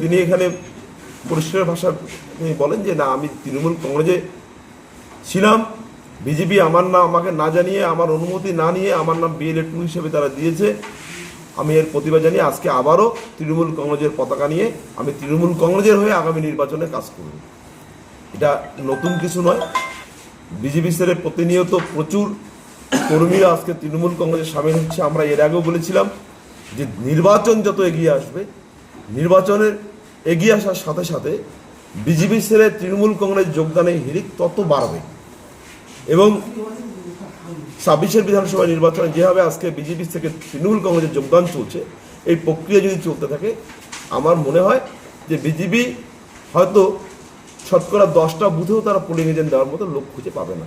তিনি এখানে পরিষ্কার ভাষা বলেন যে, না, আমি তৃণমূল কংগ্রেসে ছিলাম। বিজেপি আমার নাম আমাকে না জানিয়ে, আমার অনুমতি না নিয়ে আমার নাম বিএলএ টু হিসেবে তারা দিয়েছে। আমি এর প্রতিবাদ জানিয়ে আজকে আবারও তৃণমূল কংগ্রেসের পতাকা নিয়ে আমি তৃণমূল কংগ্রেসের হয়ে আগামী নির্বাচনে কাজ করব। এটা নতুন কিছু নয়। বিজেপি ছেড়ে প্রতিনিয়ত প্রচুর কর্মীরা আজকে তৃণমূল কংগ্রেসে সামিল হচ্ছে। আমরা এর আগেও বলেছিলাম যে, নির্বাচন যত এগিয়ে আসবে নির্বাচনের এগিয়ে আসার সাথে সাথে বিজেপি ছেড়ে তৃণমূল কংগ্রেস যোগদানে হিড়িক তত বাড়বে। এবং ছাব্বিশের বিধানসভা নির্বাচনে যেভাবে আজকে বিজেপি থেকে তৃণমূল কংগ্রেসের যোগদান চলছে, এই প্রক্রিয়া যদি চলতে থাকে, আমার মনে হয় যে বিজেপি হয়তো শতকরা দশটা বুথেও তারা পোলিং এজেন্ট দেওয়ার মতো লোক খুঁজে পাবে না।